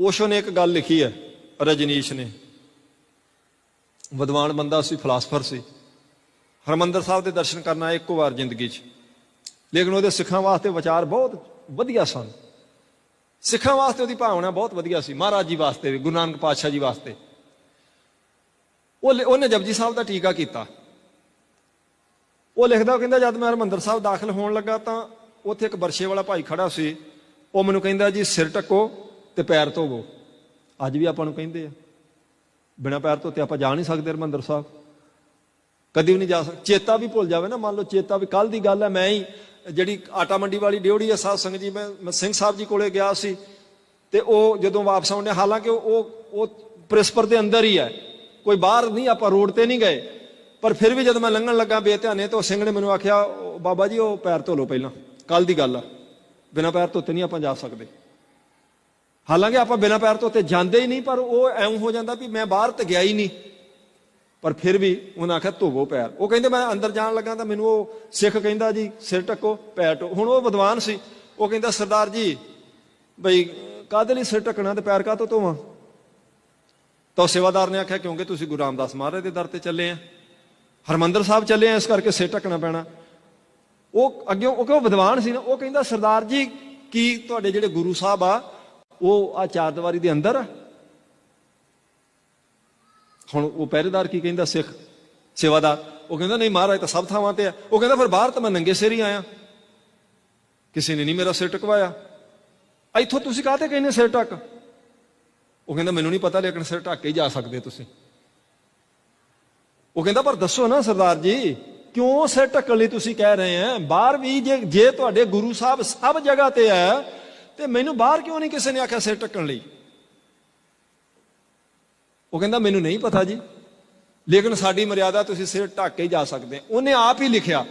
ਓਸ਼ੋ ਨੇ ਇੱਕ ਗੱਲ ਲਿਖੀ ਹੈ, ਰਜਨੀਸ਼ ਨੇ। ਵਿਦਵਾਨ ਬੰਦਾ ਸੀ ਫਿਲਾਸਫਰ ਸੀ। ਹਰਮੰਦਰ ਸਾਹਿਬ ਦੇ ਦਰਸ਼ਨ ਕਰਨਾ ਇੱਕੋ ਵਾਰ ਜ਼ਿੰਦਗੀ 'ਚ। ਲੇਕਿਨ ਉਹਦੇ ਸਿੱਖਾਂ ਵਾਸਤੇ ਵਿਚਾਰ ਬਹੁਤ ਵਧੀਆ ਸਨ। ਸਿੱਖਾਂ ਵਾਸਤੇ ਉਹਦੀ ਭਾਵਨਾ ਬਹੁਤ ਵਧੀਆ ਸੀ, ਮਹਾਰਾਜ ਜੀ ਵਾਸਤੇ ਵੀ ਗੁਰੂ ਨਾਨਕ ਪਾਤਸ਼ਾਹ ਜੀ ਵਾਸਤੇ। ਉਹ ਲਿ- ਉਹਨੇ ਜਪਜੀ ਸਾਹਿਬ ਦਾ ਟੀਕਾ ਕੀਤਾ। ਉਹ ਲਿਖਦਾ, ਉਹ ਕਹਿੰਦਾ, ਜਦ ਮੈਂ ਹਰਮੰਦਰ ਸਾਹਿਬ ਦਾਖਲ ਹੋਣ ਲੱਗਾ ਤਾਂ ਉੱਥੇ ਇੱਕ ਬਰਸ਼ੇ ਵਾਲਾ ਭਾਈ ਖੜਾ ਸੀ। ਉਹ ਮੈਨੂੰ ਕਹਿੰਦਾ, ਜੀ, ਸਿਰ ਟੱਕੋ ਤੇ ਪੈਰ ਧੋਵੋ। ਅੱਜ ਵੀ ਆਪਾਂ ਨੂੰ ਕਹਿੰਦੇ ਆ, ਬਿਨਾ ਪੈਰ ਧੋਤੇ ਆਪਾਂ ਜਾ ਨਹੀਂ ਸਕਦੇ ਹਰਮੰਦਰ ਸਾਹਿਬ। ਕਦੀ ਵੀ ਨਹੀਂ ਜਾ ਸਕਦੇ। ਚੇਤਾ ਵੀ ਭੁੱਲ ਜਾਵੇ ਨਾ, ਮੰਨ ਲਓ ਚੇਤਾ ਵੀ ਕੱਲ ਦੀ ਗੱਲ ਹੈ, ਮੈਂ ਹੀ ਜਿਹੜੀ ਆਟਾ ਮੰਡੀ ਵਾਲੀ ਡਿਉੜੀ ਹੈ, ਸਾਧ ਸੰਗਤ ਜੀ, ਮੈਂ ਮੈਂ ਸਿੰਘ ਸਾਹਿਬ ਜੀ ਕੋਲੇ ਗਿਆ ਸੀ ਤੇ ਉਹ ਜਦੋਂ ਵਾਪਸ ਆਉਂਦੇ ਹਾਲਾਂਕਿ ਉਹ ਉਹ ਪ੍ਰਿਸਪਰ ਦੇ ਅੰਦਰ ਹੀ ਹੈ। ਕੋਈ ਬਾਹਰ ਨਹੀਂ, ਆਪਾਂ ਰੋਡ ਤੇ ਨਹੀਂ ਗਏ। ਪਰ ਫਿਰ ਵੀ ਜਦ ਮੈਂ ਲੰਘਣ ਲੱਗਾ ਬੇਧਿਆਨੇ ਤੇ ਉਹ ਸਿੰਘ ਨੇ ਮੈਨੂੰ ਆਖਿਆ ਬਾਬਾ ਜੀ, ਉਹ ਪੈਰ ਧੋ ਲਓ ਪਹਿਲਾਂ। ਕੱਲ ਦੀ ਗੱਲ ਆ। ਬਿਨਾਂ ਪੈਰ ਧੋਤੇ ਨਹੀਂ ਆਪਾਂ ਜਾ ਸਕਦੇ। ਹਾਲਾਂਕਿ ਆਪਾਂ ਬਿਨਾਂ ਪੈਰ ਧੋਤੇ ਜਾਂਦੇ ਹੀ ਨਹੀਂ, ਪਰ ਉਹ ਐਂ ਹੋ ਜਾਂਦਾ ਵੀ ਮੈਂ ਬਾਹਰ ਤੇ ਗਿਆ ਹੀ ਨਹੀਂ। ਪਰ ਫਿਰ ਵੀ ਉਹਨਾਂ ਆਖਿਆ ਧੋਵੋ ਪੈਰ। ਉਹ ਕਹਿੰਦੇ, ਮੈਂ ਅੰਦਰ ਜਾਣ ਲੱਗਾ ਤਾਂ ਮੈਨੂੰ ਉਹ ਸਿੱਖ ਕਹਿੰਦਾ ਜੀ, ਸਿਰ ਟੱਕੋ ਪੈਰ ਟੋ ਹੁਣ ਉਹ ਵਿਦਵਾਨ ਸੀ। ਉਹ ਕਹਿੰਦਾ, ਸਰਦਾਰ ਜੀ, ਬਈ, ਕਾਹਦੇ ਲਈ ਸਿਰ ਟੱਕਣਾ ਤੇ ਪੈਰ ਕਾਹਤੋਂ ਧੋਵਾਂ? ਤਾਂ ਉਹ ਸੇਵਾਦਾਰ ਨੇ ਆਖਿਆ, ਕਿਉਂਕਿ ਤੁਸੀਂ ਗੁਰੂ ਰਾਮਦਾਸ ਮਹਾਰਾਜ ਦੇ ਦਰ ਤੇ ਚੱਲੇ ਆ। ਹਰਮੰਦਰ ਸਾਹਿਬ ਚੱਲੇ ਆ, ਇਸ ਕਰਕੇ ਸਿਰ ਟੱਕਣਾ ਪੈਣਾ। ਉਹ ਅੱਗੇ ਉਹ ਕਿਉਂ ਵਿਦਵਾਨ ਸੀ ਨਾ, ਉਹ ਕਹਿੰਦਾ, ਸਰਦਾਰ ਜੀ, ਕੀ ਤੁਹਾਡੇ ਜਿਹੜੇ ਗੁਰੂ ਸਾਹਿਬ ਆ ਉਹ ਆ ਚਾਰ ਦੀਵਾਰੀ ਦੇ ਅੰਦਰ ਆ। ਹੁਣ ਉਹ ਪਹਿਰੇਦਾਰ ਕੀ ਕਹਿੰਦਾ, ਸਿੱਖ, ਸੇਵਾਦਾਰ? ਉਹ ਕਹਿੰਦਾ, ਨਹੀਂ ਮਹਾਰਾਜ ਤਾਂ ਸਭ ਥਾਵਾਂ ਤੇ ਆ। ਉਹ ਕਹਿੰਦਾ, ਫਿਰ ਬਾਹਰ ਤਾਂ ਮੈਂ ਨੰਗੇ ਸਿਰ ਹੀ ਆਇਆ। ਕਿਸੇ ਨੇ ਨਹੀਂ ਮੇਰਾ ਸਿਰ ਟਕਵਾਇਆ। ਇੱਥੋਂ ਤੁਸੀਂ ਕਾਹਤੇ ਕਹਿੰਦੇ ਸਿਰ ਟੱਕ ਉਹ ਕਹਿੰਦਾ, ਮੈਨੂੰ ਨਹੀਂ ਪਤਾ ਲੇਕਿਨ ਸਿਰ ਢੱਕ ਕੇ ਹੀ ਜਾ ਸਕਦੇ ਤੁਸੀਂ। ਉਹ ਕਹਿੰਦਾ, ਪਰ ਦੱਸੋ ਨਾ ਸਰਦਾਰ ਜੀ, ਕਿਉਂ ਸਿਰ ਢੱਕਣ ਲਈ ਤੁਸੀਂ ਕਹਿ ਰਹੇ ਆ? ਬਾਹਰ ਵੀ ਜੇ ਜੇ ਤੁਹਾਡੇ ਗੁਰੂ ਸਾਹਿਬ ਸਭ ਜਗ੍ਹਾ ਤੇ ਹੈ ਤੇ ਮੈਨੂੰ ਬਾਹਰ ਕਿਉਂ ਨਹੀਂ ਕਿਸੇ ਨੇ ਆਖਿਆ ਸਿਰ ਢੱਕਣ ਲਈ? ਉਹ ਕਹਿੰਦਾ, ਮੈਨੂੰ ਨਹੀਂ ਪਤਾ ਜੀ। ਲੇਕਿਨ ਸਾਡੀ ਮਰਿਆਦਾ ਤੁਸੀਂ ਸਿਰ ਢੱਕ ਕੇ ਜਾ ਸਕਦੇ ਉਹਨੇ ਆਪ ਹੀ ਲਿਖਿਆ।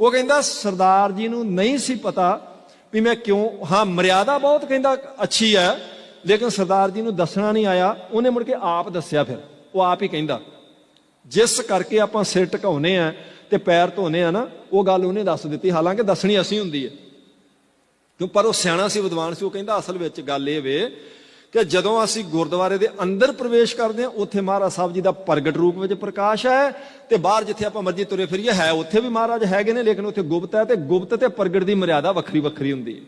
ਉਹ ਕਹਿੰਦਾ, ਸਰਦਾਰ ਜੀ ਨੂੰ ਨਹੀਂ ਸੀ ਪਤਾ ਵੀ ਮੈਂ ਕਿਉਂ, ਹਾਂ, ਮਰਿਆਦਾ ਬਹੁਤ ਕਹਿੰਦਾ ਅੱਛੀ ਹੈ, ਲੇਕਿਨ ਸਰਦਾਰ ਜੀ ਨੂੰ ਦੱਸਣਾ ਨਹੀਂ ਆਇਆ। ਉਹਨੇ ਮੁੜ ਕੇ ਆਪ ਦੱਸਿਆ ਫਿਰ। ਉਹ ਆਪ ਹੀ ਕਹਿੰਦਾ, ਜਿਸ ਕਰਕੇ ਆਪਾਂ ਸਿਰ ਢਕਾਉਨੇ ਆ ਤੇ ਪੈਰ ਧੋਨੇ ਆ ਨਾ, ਉਹ ਗੱਲ ਉਹਨੇ ਦੱਸ ਦਿੱਤੀ। ਹਾਲਾਂਕਿ ਦੱਸਣੀ ਅਸੀਂ ਹੁੰਦੀ ਹੈ। ਕਿਉਂ? ਪਰ ਉਹ ਸਿਆਣਾ ਸੀ, ਵਿਦਵਾਨ ਸੀ, ਉਹ ਕਹਿੰਦਾ ਅਸਲ ਵਿੱਚ ਗੱਲ ਇਹ ਵੇ ਕਿ ਜਦੋਂ ਅਸੀਂ ਗੁਰਦੁਆਰੇ ਦੇ ਅੰਦਰ ਪ੍ਰਵੇਸ਼ ਕਰਦੇ ਹਾਂ, ਉੱਥੇ ਮਹਾਰਾਜ ਸਾਹਿਬ ਜੀ ਦਾ ਪ੍ਰਗਟ ਰੂਪ ਵਿੱਚ ਪ੍ਰਕਾਸ਼ ਹੈ ਤੇ ਬਾਹਰ ਜਿੱਥੇ ਆਪਾਂ ਮਰਜ਼ੀ ਤੁਰੇ ਫਿਰੀਏ, ਹੈ ਉੱਥੇ ਵੀ ਮਹਾਰਾਜ ਹੈਗੇ ਨੇ, ਲੇਕਿਨ ਉੱਥੇ ਗੁਪਤ ਹੈ ਤੇ ਗੁਪਤ ਤੇ ਪ੍ਰਗਟ ਦੀ ਮਰਿਆਦਾ ਵੱਖਰੀ ਵੱਖਰੀ ਹੁੰਦੀ ਹੈ।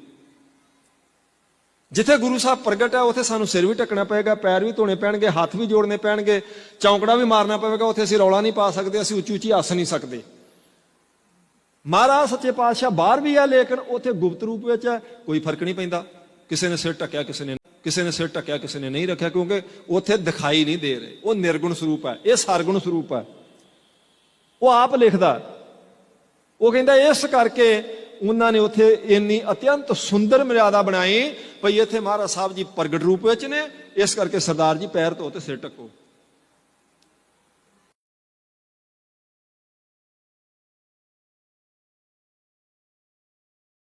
ਜਿੱਥੇ ਗੁਰੂ ਸਾਹਿਬ ਪ੍ਰਗਟ ਹੈ, ਉੱਥੇ ਸਾਨੂੰ ਸਿਰ ਵੀ ਢੱਕਣਾ ਪਏਗਾ, ਪੈਰ ਵੀ ਧੋਣੇ ਪੈਣਗੇ, ਹੱਥ ਵੀ ਜੋੜਨੇ ਪੈਣਗੇ, ਚੌਂਕੜਾ ਵੀ ਮਾਰਨਾ ਪਵੇਗਾ, ਉੱਥੇ ਅਸੀਂ ਰੌਲਾ ਨਹੀਂ ਪਾ ਸਕਦੇ, ਅਸੀਂ ਉੱਚੀ ਉੱਚੀ ਹੱਸ ਨਹੀਂ ਸਕਦੇ। ਮਹਾਰਾਜ ਸੱਚੇ ਪਾਤਸ਼ਾਹ ਬਾਹਰ ਵੀ ਹੈ ਲੇਕਿਨ ਉੱਥੇ ਗੁਪਤ ਰੂਪ ਵਿੱਚ ਹੈ ਕੋਈ ਫ਼ਰਕ ਨਹੀਂ ਪੈਂਦਾ। ਕਿਸੇ ਨੇ ਸਿਰ ਢੱਕਿਆ, ਕਿਸੇ ਨੇ ਕਿਸੇ ਨੇ ਸਿਰ ਢੱਕਿਆ, ਕਿਸੇ ਨੇ ਨਹੀਂ ਰੱਖਿਆ, ਕਿਉਂਕਿ ਉੱਥੇ ਦਿਖਾਈ ਨਹੀਂ ਦੇ ਰਹੇ। ਉਹ ਨਿਰਗੁਣ ਸਰੂਪ ਹੈ ਇਹ ਸਰਗੁਣ ਸਰੂਪ ਹੈ ਉਹ ਆਪ ਲਿਖਦਾ। ਉਹ ਕਹਿੰਦਾ, ਇਸ ਕਰਕੇ ਉਹਨਾਂ ਨੇ ਉੱਥੇ ਇੰਨੀ ਅਤਿਅੰਤ ਸੁੰਦਰ ਮਰਿਆਦਾ ਬਣਾਈ, ਭਈ ਇੱਥੇ ਮਹਾਰਾਜ ਸਾਹਿਬ ਜੀ ਪ੍ਰਗਟ ਰੂਪ ਵਿੱਚ ਨੇ। ਇਸ ਕਰਕੇ ਸਰਦਾਰ ਜੀ ਪੈਰ ਧੋ ਤੇ ਸਿਰ ਢੱਕੋ।